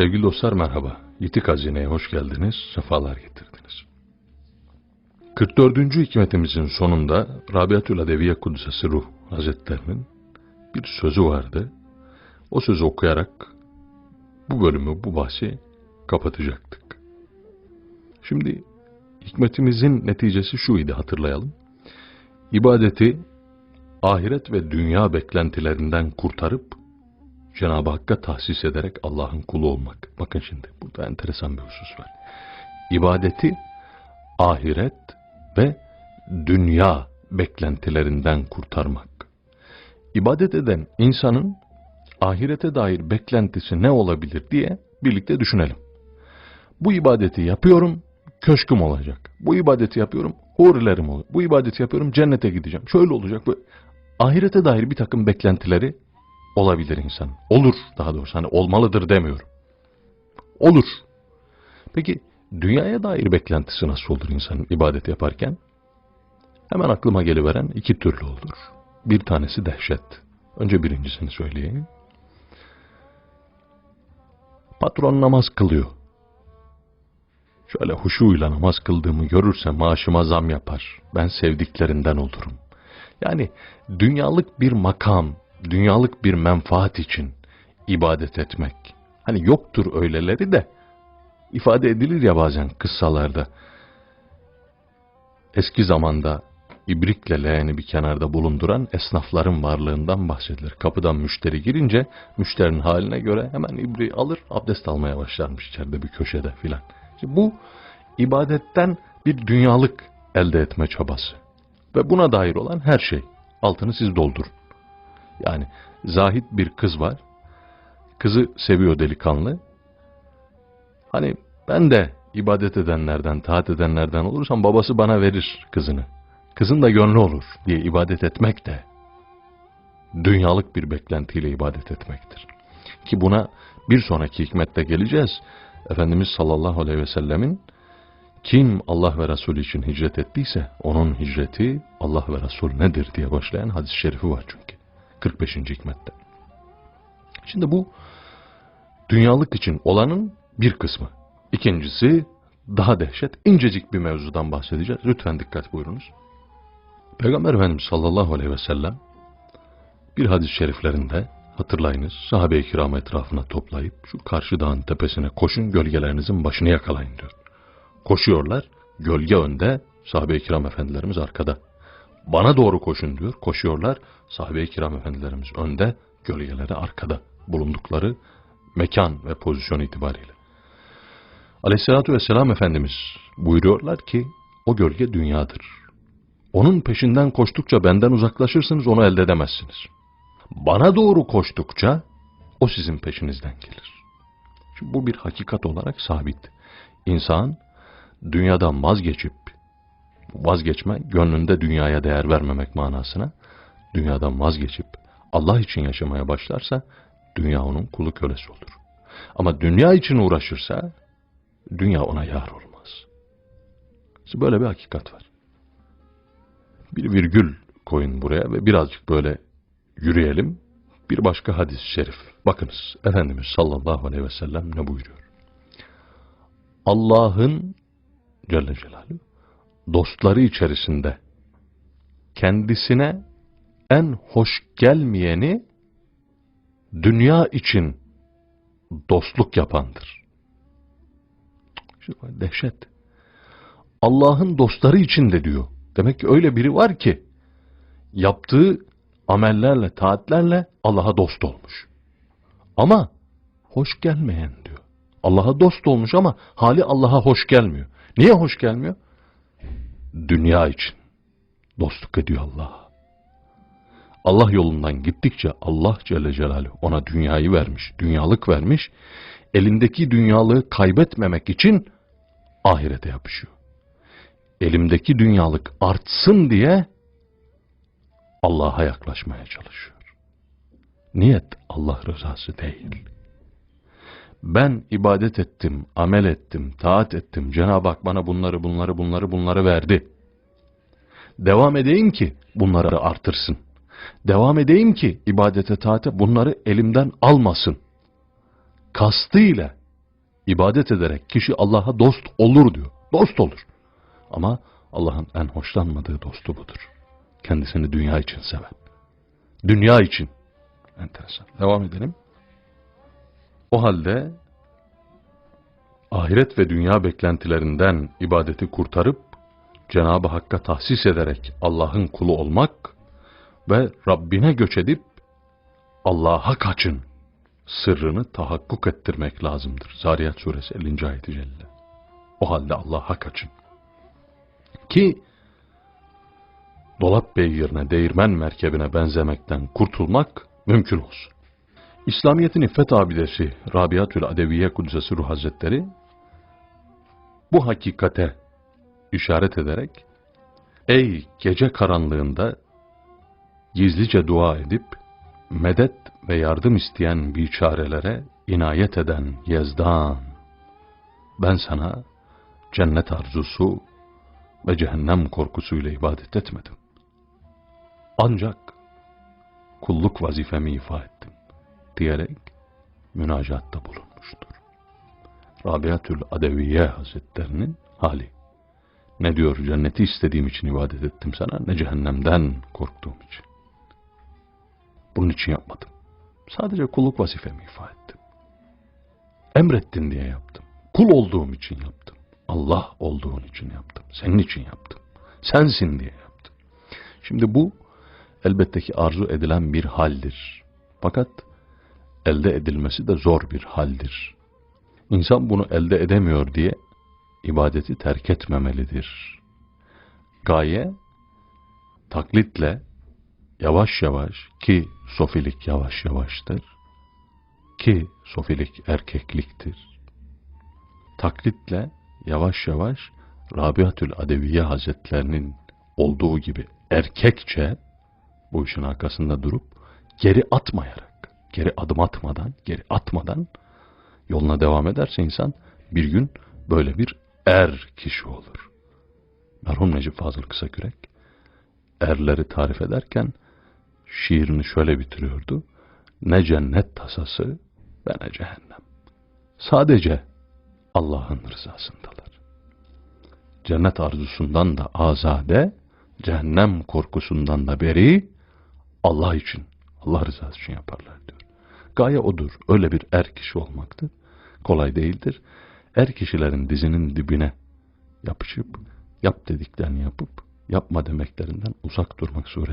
Sevgili dostlar merhaba. Yitik Hazine'ye hoş geldiniz, sefalar getirdiniz. 44. hikmetimizin sonunda Rabiatül Adeviye Kudsesi Ruh Hazretlerinin bir sözü vardı. O sözü okuyarak bu bölümü, bu bahsi kapatacaktık. Şimdi hikmetimizin neticesi şuydu hatırlayalım. İbadeti ahiret ve dünya beklentilerinden kurtarıp Cenab-ı Hakk'a tahsis ederek Allah'ın kulu olmak. Bakın şimdi burada enteresan bir husus var. İbadeti ahiret ve dünya beklentilerinden kurtarmak. İbadet eden insanın ahirete dair beklentisi ne olabilir diye birlikte düşünelim. Bu ibadeti yapıyorum, köşküm olacak. Bu ibadeti yapıyorum, hurilerim olacak. Bu ibadeti yapıyorum, cennete gideceğim. Şöyle olacak. Bu ahirete dair bir takım beklentileri olabilir insan. Olur daha doğrusu. Hani olmalıdır demiyorum. Olur. Peki dünyaya dair beklentisi nasıl olur insanın ibadet yaparken? Hemen aklıma geliveren iki türlü olur. Bir tanesi dehşet. Önce birincisini söyleyeyim. Patron namaz kılıyor. Şöyle huşuyla namaz kıldığımı görürse maaşıma zam yapar. Ben sevdiklerinden olurum. Yani dünyalık bir makam, dünyalık bir menfaat için ibadet etmek. Hani yoktur öyleleri de ifade edilir ya bazen kıssalarda. Eski zamanda ibrikle leğeni bir kenarda bulunduran esnafların varlığından bahsedilir. Kapıdan müşteri girince müşterinin haline göre hemen ibriği alır abdest almaya başlarmış içeride bir köşede filan. Bu ibadetten bir dünyalık elde etme çabası. Ve buna dair olan her şey. Altını siz doldurun. Yani zahit bir kız var. Kızı seviyor delikanlı. Hani ben de ibadet edenlerden, taat edenlerden olursam babası bana verir kızını. Kızın da gönlü olur diye ibadet etmek de dünyalık bir beklentiyle ibadet etmektir. Ki buna bir sonraki hikmette geleceğiz. Efendimiz sallallahu aleyhi ve sellemin kim Allah ve Resulü için hicret ettiyse onun hicreti Allah ve Resul nedir diye başlayan hadis-i şerifi var çünkü. 45. hikmette. Şimdi bu dünyalık için olanın bir kısmı. İkincisi daha dehşet incecik bir mevzudan bahsedeceğiz. Lütfen dikkat buyurunuz. Peygamber Efendimiz sallallahu aleyhi ve sellem bir hadis-i şeriflerinde hatırlayınız sahabe-i kiram etrafına toplayıp şu karşı dağın tepesine koşun gölgelerinizin başını yakalayın diyor. Koşuyorlar gölge önde sahabe-i kiram efendilerimiz arkada. Bana doğru koşun diyor. Koşuyorlar. Sahabe-i kiram efendilerimiz önde, gölgeleri arkada bulundukları mekan ve pozisyon itibariyle. Aleyhissalatü vesselam Efendimiz buyuruyorlar ki o gölge dünyadır. Onun peşinden koştukça benden uzaklaşırsınız onu elde edemezsiniz. Bana doğru koştukça o sizin peşinizden gelir. Şimdi bu bir hakikat olarak sabit. İnsan dünyadan vazgeçip vazgeçme gönlünde dünyaya değer vermemek manasına dünyadan vazgeçip Allah için yaşamaya başlarsa dünya onun kulu kölesi olur. Ama dünya için uğraşırsa dünya ona yar olmaz. İşte böyle bir hakikat var. Bir virgül koyun buraya ve birazcık böyle yürüyelim. Bir başka hadis-i şerif. Bakınız Efendimiz sallallahu aleyhi ve sellem ne buyuruyor? Allah'ın Celle Celaluhu dostları içerisinde kendisine en hoş gelmeyeni dünya için dostluk yapandır. Şimdi dehşet. Allah'ın dostları için de diyor. Demek ki öyle biri var ki yaptığı amellerle, taatlerle Allah'a dost olmuş. Ama hoş gelmeyen diyor. Allah'a dost olmuş ama hali Allah'a hoş gelmiyor. Niye hoş gelmiyor? Dünya için dostluk ediyor Allah'a. Allah yolundan gittikçe Allah Celle Celaluhu ona dünyayı vermiş, dünyalık vermiş. Elindeki dünyalığı kaybetmemek için ahirete yapışıyor. Elimdeki dünyalık artsın diye Allah'a yaklaşmaya çalışıyor. Niyet Allah rızası değil. Ben ibadet ettim, amel ettim, taat ettim. Cenab-ı Hak bana bunları, bunları, bunları, bunları verdi. Devam edeyim ki bunları artırsın. Devam edeyim ki ibadete, taate bunları elimden almasın. Kastıyla ibadet ederek kişi Allah'a dost olur diyor. Dost olur. Ama Allah'ın en hoşlanmadığı dostu budur. Kendisini dünya için seven. Dünya için. Enteresan. Devam edelim. O halde ahiret ve dünya beklentilerinden ibadeti kurtarıp Cenab-ı Hakk'a tahsis ederek Allah'ın kulu olmak ve Rabbine göç edip Allah'a kaçın sırrını tahakkuk ettirmek lazımdır. Zariyat suresi 50. ayet-i celle. O halde Allah'a kaçın. Ki dolap beygirine, değirmen merkebine benzemekten kurtulmak mümkün olsun. İslamiyet'in iffet abidesi Rabiatül Adeviye Kudüs'ü Ruh Hazretleri bu hakikate işaret ederek Ey gece karanlığında gizlice dua edip medet ve yardım isteyen biçarelere inayet eden Yezdan ben sana cennet arzusu ve cehennem korkusuyla ibadet etmedim. Ancak kulluk vazifemi ifa ettim diyerek münacatta bulunmuştur. Rabiatül Adeviye Hazretlerinin hali. Ne diyor cenneti istediğim için ibadet ettim sana ne cehennemden korktuğum için. Bunun için yapmadım. Sadece kulluk vazifemi ifa ettim. Emrettin diye yaptım. Kul olduğum için yaptım. Allah olduğun için yaptım. Senin için yaptım. Sensin diye yaptım. Şimdi bu elbette ki arzu edilen bir haldir. Fakat elde edilmesi de zor bir haldir. İnsan bunu elde edemiyor diye ibadeti terk etmemelidir. Gaye taklitle yavaş yavaş ki sofilik yavaş yavaştır ki sofilik erkekliktir. Taklitle yavaş yavaş Rabiatül Adeviye Hazretlerinin olduğu gibi erkekçe bu işin arkasında durup geri atmayarak, geri adım atmadan, geri atmadan yoluna devam ederse insan bir gün böyle bir er kişi olur. Merhum Necip Fazıl Kısakürek erleri tarif ederken şiirini şöyle bitiriyordu. Ne cennet tasası ve ne cehennem. Sadece Allah'ın rızasındalar. Cennet arzusundan da azade, cehennem korkusundan da beri Allah için, Allah rızası için yaparlar diyor. Gaye odur. Öyle bir er kişi olmaktır. Kolay değildir. Er kişilerin dizinin dibine yapışıp, yap dediklerini yapıp, yapma demeklerinden uzak durmak suretiyle